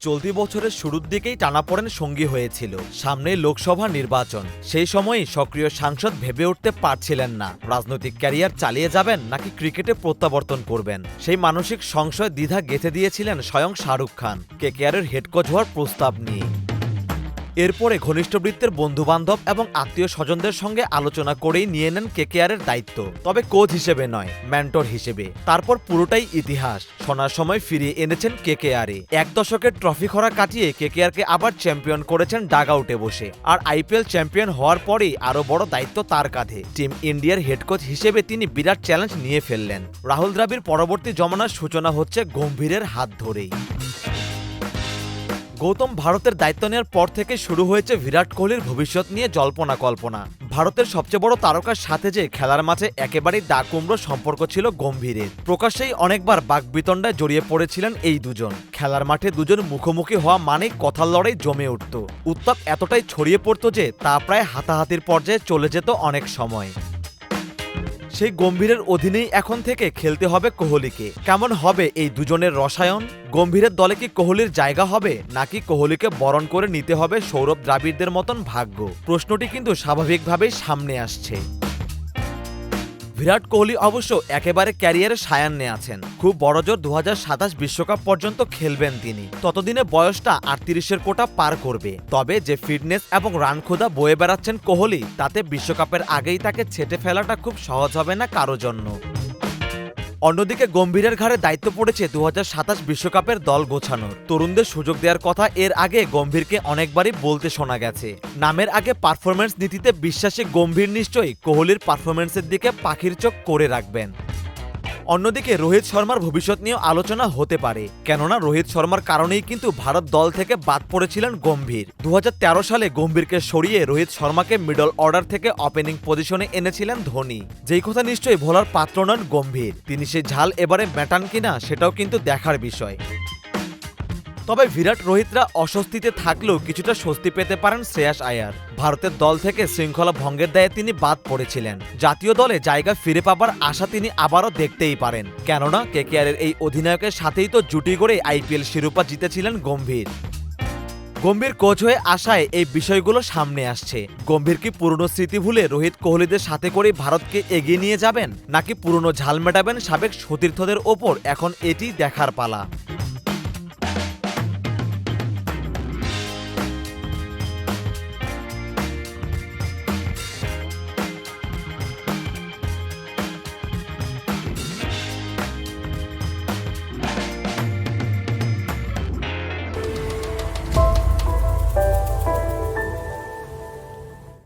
চলতি বছরের শুরুর দিকেই টানাপড়েন সঙ্গী হয়েছিল। সামনে লোকসভা নির্বাচন। সেই সময়ই সক্রিয় সাংসদ ভেবে উঠতে পারছিলেন না। রাজনৈতিক ক্যারিয়ার চালিয়ে যাবেন নাকি ক্রিকেটে প্রত্যাবর্তন করবেন? সেই মানসিক সংশয় দ্বিধা গেঁথে দিয়েছিলেন স্বয়ং শাহরুখ খান। কেকেআরের হেডকোচ হওয়ার প্রস্তাব নিয়ে। এরপরে ঘনিষ্ঠ বৃত্তের বন্ধুবান্ধব এবং আত্মীয় স্বজনদের সঙ্গে আলোচনা করেই নিয়ে নেন কেকেআরের দায়িত্ব। তবে কোচ হিসেবে নয়, মেন্টর হিসেবে। তারপর পুরোটাই ইতিহাস। শোনার সময় ফিরিয়ে এনেছেন কেকেআরে। এক দশকের ট্রফি খরা কাটিয়ে কেকেআরকে আবার চ্যাম্পিয়ন করেছেন ডাগ আউটে বসে। আর আইপিএল চ্যাম্পিয়ন হওয়ার পরেই আরও বড় দায়িত্ব তার কাঁধে। টিম ইন্ডিয়ার হেড কোচ হিসেবে তিনি বিরাট চ্যালেঞ্জ নিয়ে ফেললেন। রাহুল দ্রাবিড় পরবর্তী জমানার সূচনা হচ্ছে গম্ভীরের হাত ধরেই। গৌতম ভারতের দায়িত্ব নেওয়ার পর থেকে শুরু হয়েছে বিরাট কোহলির ভবিষ্যৎ নিয়ে জল্পনা কল্পনা। ভারতের সবচেয়ে বড় তারকার সাথে যে খেলার মাঝে একেবারেই দা কুমড়ো সম্পর্ক ছিল গম্ভীরের প্রকাশ্যেই অনেকবার বাগবিতণ্ডায় জড়িয়ে পড়েছিলেন এই দুজন। খেলার মাঠে দুজন মুখোমুখি হওয়া মানেই কথার লড়াই জমে উঠত। উত্তাপ এতটাই ছড়িয়ে পড়তো যে তা প্রায় হাতাহাতির পর্যায়ে চলে যেত অনেক সময়। সেই গম্ভীরের অধীনেই এখন থেকে খেলতে হবে কোহলিকে। কেমন হবে এই দুজনের রসায়ন? গম্ভীরের দলে কি কোহলির জায়গা হবে, নাকি কোহলিকে বরণ করে নিতে হবে সৌরভ দ্রাবিড়দের মতন ভাগ্য? প্রশ্নটি কিন্তু স্বাভাবিকভাবেই সামনে আসছে। বিরাট কোহলি অবশ্য একেবারে ক্যারিয়ারে সায়ান্নে আছেন। খুব বড়জোর দু বিশ্বকাপ পর্যন্ত খেলবেন তিনি। ততদিনে বয়সটা আটত্রিশের কোটা পার করবে। তবে যে ফিটনেস এবং রান খোদা বয়ে বেড়াচ্ছেন কোহলি, তাতে বিশ্বকাপের আগেই তাকে ছেটে ফেলাটা খুব সহজ হবে না কারও জন্য। অন্যদিকে গম্ভীরের ঘাড়ে দায়িত্ব পড়েছে দু বিশ্বকাপের দল গোছানোর। তরুণদের সুযোগ দেওয়ার কথা এর আগে গম্ভীরকে অনেকবারই বলতে শোনা গেছে। নামের আগে পারফরমেন্স নীতিতে বিশ্বাসী গম্ভীর নিশ্চয়ই কোহলির পারফরমেন্সের দিকে পাখির চোখ করে রাখবেন। অন্যদিকে রোহিত শর্মার ভবিষ্যৎ নিয়েও আলোচনা হতে পারে। কেননা রোহিত শর্মার কারণেই কিন্তু ভারত দল থেকে বাদ পড়েছিলেন গম্ভীর। দু হাজার তেরো সালে গম্ভীরকে সরিয়ে রোহিত শর্মাকে মিডল অর্ডার থেকে ওপেনিং পজিশনে এনেছিলেন ধোনি। যেই কথা নিশ্চয়ই ভোলার পাত্র নন গম্ভীর। তিনি সে ঝাল এবারে মেটান কিনা সেটাও কিন্তু দেখার বিষয়। তবে বিরাট রোহিতরা অস্বস্তিতে থাকলেও কিছুটা স্বস্তি পেতে পারেন শ্রেয়াস আয়ার। ভারতের দল থেকে শৃঙ্খলা ভঙ্গের দায়ে তিনি বাদ পড়েছিলেন। জাতীয় দলে জায়গা ফিরে পাবার আশা তিনি আবারও দেখতেই পারেন। কেননা কেকেআরের এই অধিনায়কের সাথেই তো জুটি করে আইপিএল শিরোপা জিতেছিলেন গম্ভীর। গম্ভীর কোচ হয়ে আসায় এই বিষয়গুলো সামনে আসছে। গম্ভীর কি পুরনো স্মৃতি ভুলে রোহিত কোহলিদের সাথে করে ভারতকে এগিয়ে নিয়ে যাবেন? নাকি পুরনো ঝাল মেটাবেন সাবেক সতীর্থদের ওপর? এখন এটি দেখার পালা।